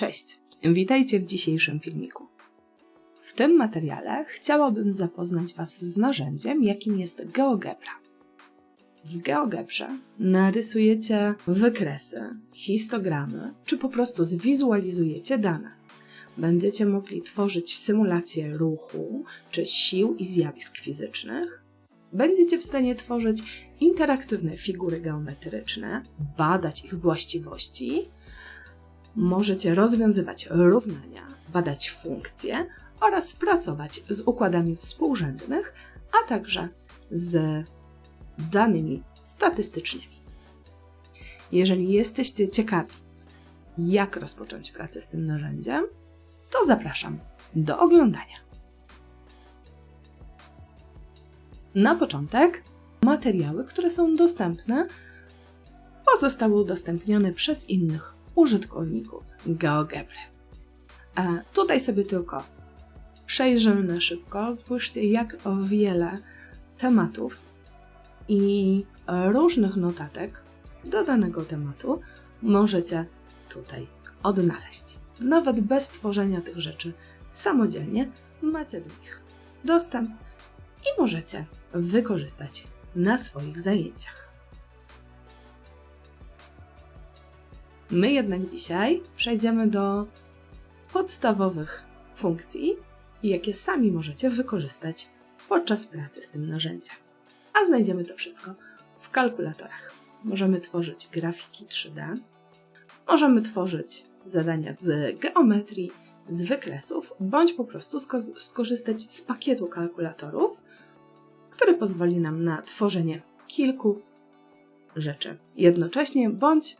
Cześć, witajcie w dzisiejszym filmiku. W tym materiale chciałabym zapoznać Was z narzędziem, jakim jest GeoGebra. W GeoGebrze narysujecie wykresy, histogramy, czy po prostu zwizualizujecie dane. Będziecie mogli tworzyć symulacje ruchu, czy sił i zjawisk fizycznych. Będziecie w stanie tworzyć interaktywne figury geometryczne, badać ich właściwości możecie rozwiązywać równania, badać funkcje oraz pracować z układami współrzędnych, a także z danymi statystycznymi. Jeżeli jesteście ciekawi, jak rozpocząć pracę z tym narzędziem, to zapraszam do oglądania. Na początek materiały, które są dostępne, pozostały udostępnione przez innych użytkowników GeoGebry. A tutaj sobie tylko przejrzymy na szybko. Spójrzcie, jak wiele tematów i różnych notatek do danego tematu możecie tutaj odnaleźć. Nawet bez tworzenia tych rzeczy samodzielnie macie do nich dostęp i możecie wykorzystać na swoich zajęciach. My jednak dzisiaj przejdziemy do podstawowych funkcji, jakie sami możecie wykorzystać podczas pracy z tym narzędziem. A znajdziemy to wszystko w kalkulatorach. Możemy tworzyć grafiki 3D, możemy tworzyć zadania z geometrii, z wykresów, bądź po prostu sko- skorzystać z pakietu kalkulatorów, który pozwoli nam na tworzenie kilku rzeczy jednocześnie, bądź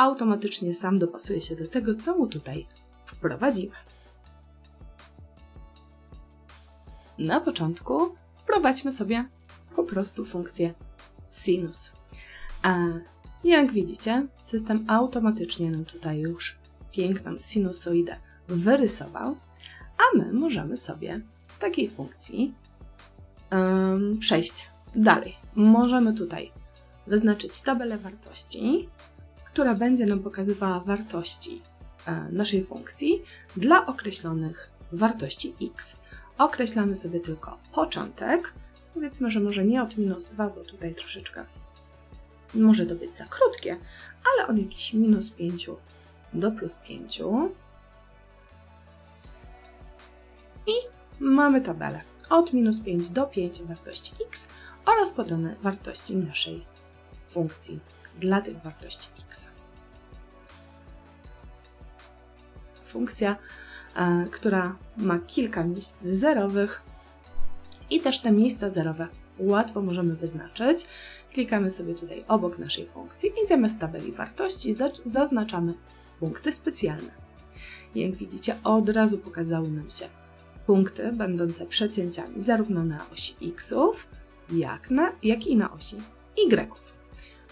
automatycznie sam dopasuje się do tego, co mu tutaj wprowadzimy. Na początku wprowadźmy sobie po prostu funkcję sinus. A jak widzicie, system automatycznie nam tutaj już piękną sinusoidę wyrysował, a my możemy sobie z takiej funkcji um, przejść dalej. Możemy tutaj wyznaczyć tabelę wartości, która będzie nam pokazywała wartości e, naszej funkcji dla określonych wartości x. Określamy sobie tylko początek. Powiedzmy, że może nie od minus 2, bo tutaj troszeczkę może to być za krótkie, ale od jakichś minus 5 do plus 5. I mamy tabelę od minus 5 do 5 wartości x oraz podane wartości naszej funkcji dla tych wartości x. Funkcja, e, która ma kilka miejsc zerowych i też te miejsca zerowe łatwo możemy wyznaczyć. Klikamy sobie tutaj obok naszej funkcji i zamiast tabeli wartości zaznaczamy punkty specjalne. Jak widzicie, od razu pokazały nam się punkty będące przecięciami zarówno na osi xów, jak, jak i na osi y.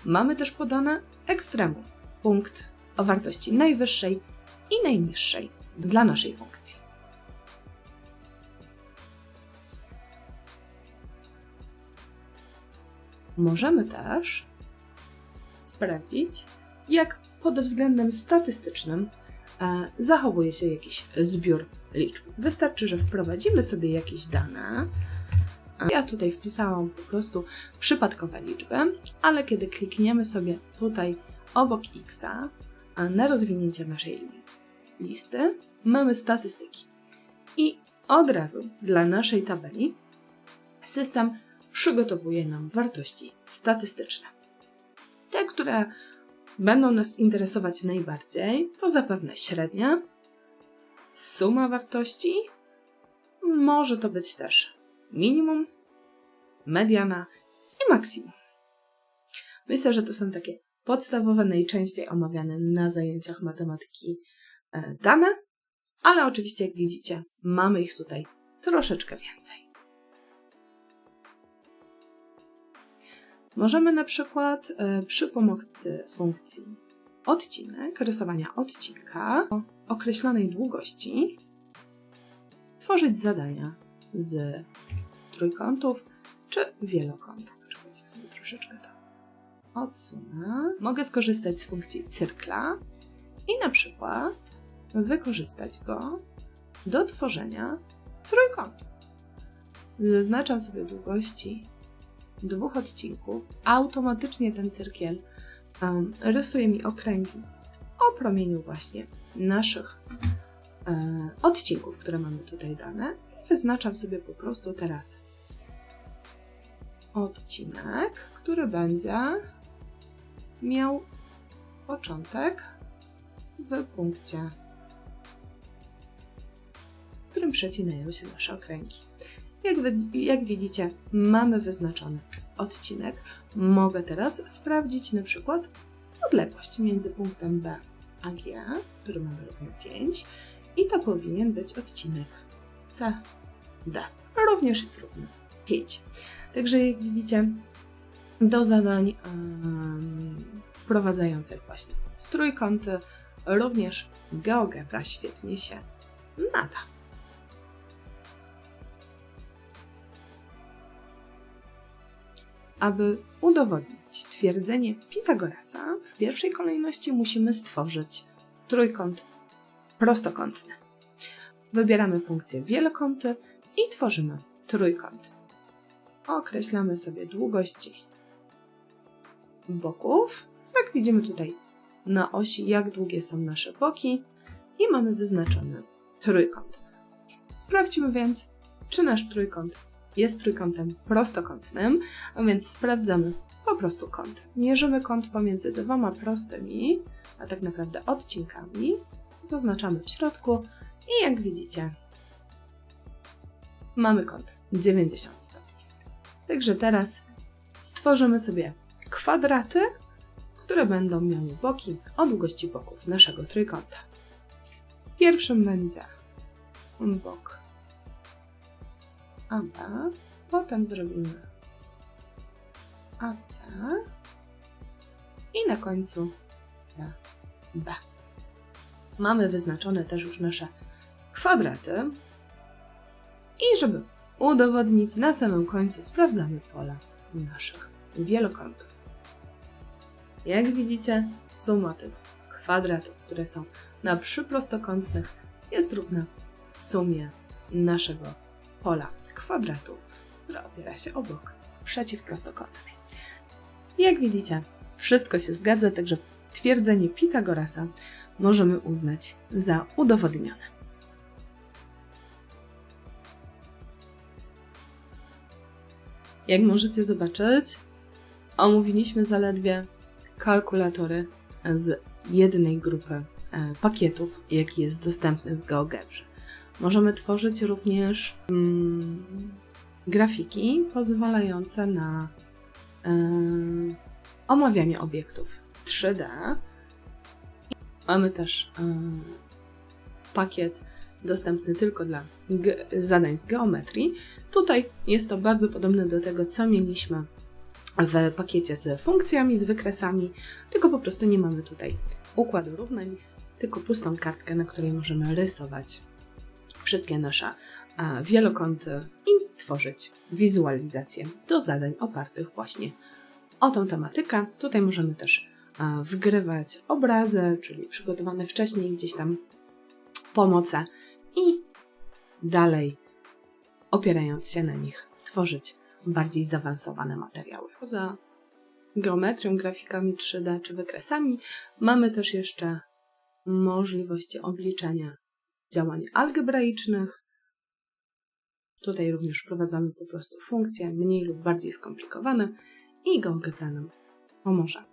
Mamy też podane ekstremum, punkt o wartości najwyższej i najniższej dla naszej funkcji. Możemy też sprawdzić, jak pod względem statystycznym e, zachowuje się jakiś zbiór liczb. Wystarczy, że wprowadzimy sobie jakieś dane, ja tutaj wpisałam po prostu przypadkowe liczby, ale kiedy klikniemy sobie tutaj obok x na rozwinięcie naszej listy, mamy statystyki. I od razu dla naszej tabeli system przygotowuje nam wartości statystyczne. Te, które będą nas interesować najbardziej, to zapewne średnia, suma wartości, może to być też minimum, mediana i maksimum. Myślę, że to są takie podstawowe, najczęściej omawiane na zajęciach matematyki e, dane, ale oczywiście, jak widzicie, mamy ich tutaj troszeczkę więcej. Możemy na przykład e, przy pomocy funkcji odcinek, rysowania odcinka o określonej długości, tworzyć zadania z trójkątów czy wielokątów. Czekajcie, sobie troszeczkę to odsunę. Mogę skorzystać z funkcji cyrkla i na przykład wykorzystać go do tworzenia trójkątów. Zaznaczam sobie długości dwóch odcinków. Automatycznie ten cyrkiel um, rysuje mi okręgi o promieniu właśnie naszych e, odcinków, które mamy tutaj dane. Wyznaczam sobie po prostu teraz odcinek, który będzie miał początek w punkcie, w którym przecinają się nasze okręgi. Jak, jak widzicie, mamy wyznaczony odcinek. Mogę teraz sprawdzić na przykład odległość między punktem B a G, który mamy równo 5 i to powinien być odcinek C, D. Również jest równy 5. Także jak widzicie, do zadań wprowadzających właśnie w trójkąty również GeoGebra świetnie się nada. Aby udowodnić twierdzenie Pitagorasa, w pierwszej kolejności musimy stworzyć trójkąt prostokątny. Wybieramy funkcję wielokąty i tworzymy trójkąt. Określamy sobie długości boków. Jak widzimy tutaj na osi, jak długie są nasze boki i mamy wyznaczony trójkąt. Sprawdźmy więc, czy nasz trójkąt jest trójkątem prostokątnym, a więc sprawdzamy po prostu kąt. Mierzymy kąt pomiędzy dwoma prostymi, a tak naprawdę odcinkami. Zaznaczamy w środku i jak widzicie, mamy kąt 90 stopni. Także teraz stworzymy sobie kwadraty, które będą miały boki o długości boków naszego trójkąta. Pierwszym będzie bok AB, potem zrobimy AC i na końcu CB. Mamy wyznaczone też już nasze kwadraty i żeby udowodnić na samym końcu sprawdzamy pola naszych wielokątów. Jak widzicie, suma tych kwadratów, które są na przyprostokątnych jest równa sumie naszego pola kwadratu, która opiera się obok przeciwprostokątnej. Jak widzicie, wszystko się zgadza, także twierdzenie Pitagorasa możemy uznać za udowodnione. Jak możecie zobaczyć, omówiliśmy zaledwie kalkulatory z jednej grupy e, pakietów, jaki jest dostępny w GeoGebrze. Możemy tworzyć również mm, grafiki pozwalające na y, omawianie obiektów 3D. Mamy też y, pakiet dostępny tylko dla zadań z geometrii. Tutaj jest to bardzo podobne do tego, co mieliśmy w pakiecie z funkcjami, z wykresami, tylko po prostu nie mamy tutaj układu równań, tylko pustą kartkę, na której możemy rysować wszystkie nasze wielokąty i tworzyć wizualizację do zadań opartych właśnie o tą tematykę. Tutaj możemy też wgrywać obrazy, czyli przygotowane wcześniej gdzieś tam pomoce i dalej opierając się na nich tworzyć bardziej zaawansowane materiały. Poza geometrią, grafikami 3D czy wykresami mamy też jeszcze możliwości obliczenia działań algebraicznych. Tutaj również wprowadzamy po prostu funkcje mniej lub bardziej skomplikowane i GeoGebra nam pomoże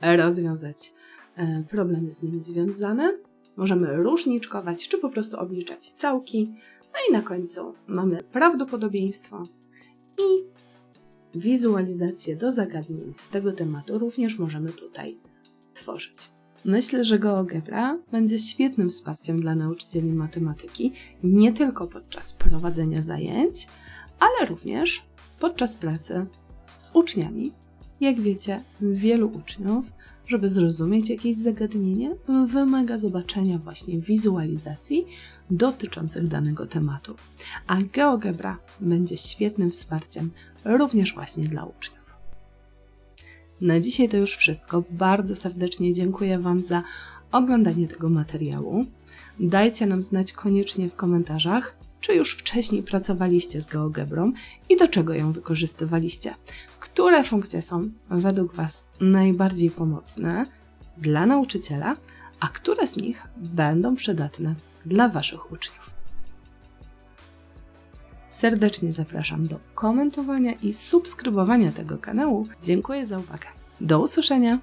rozwiązać e, problemy z nimi związane. Możemy różniczkować, czy po prostu obliczać całki. No i na końcu mamy prawdopodobieństwo i wizualizację do zagadnień z tego tematu również możemy tutaj tworzyć. Myślę, że GeoGebra będzie świetnym wsparciem dla nauczycieli matematyki, nie tylko podczas prowadzenia zajęć, ale również podczas pracy z uczniami. Jak wiecie, wielu uczniów, żeby zrozumieć jakieś zagadnienie, wymaga zobaczenia właśnie wizualizacji dotyczących danego tematu. A GeoGebra będzie świetnym wsparciem również właśnie dla uczniów. Na dzisiaj to już wszystko. Bardzo serdecznie dziękuję Wam za oglądanie tego materiału. Dajcie nam znać koniecznie w komentarzach, czy już wcześniej pracowaliście z GeoGebrą i do czego ją wykorzystywaliście. Które funkcje są według Was najbardziej pomocne dla nauczyciela, a które z nich będą przydatne dla Waszych uczniów. Serdecznie zapraszam do komentowania i subskrybowania tego kanału. Dziękuję za uwagę. Do usłyszenia!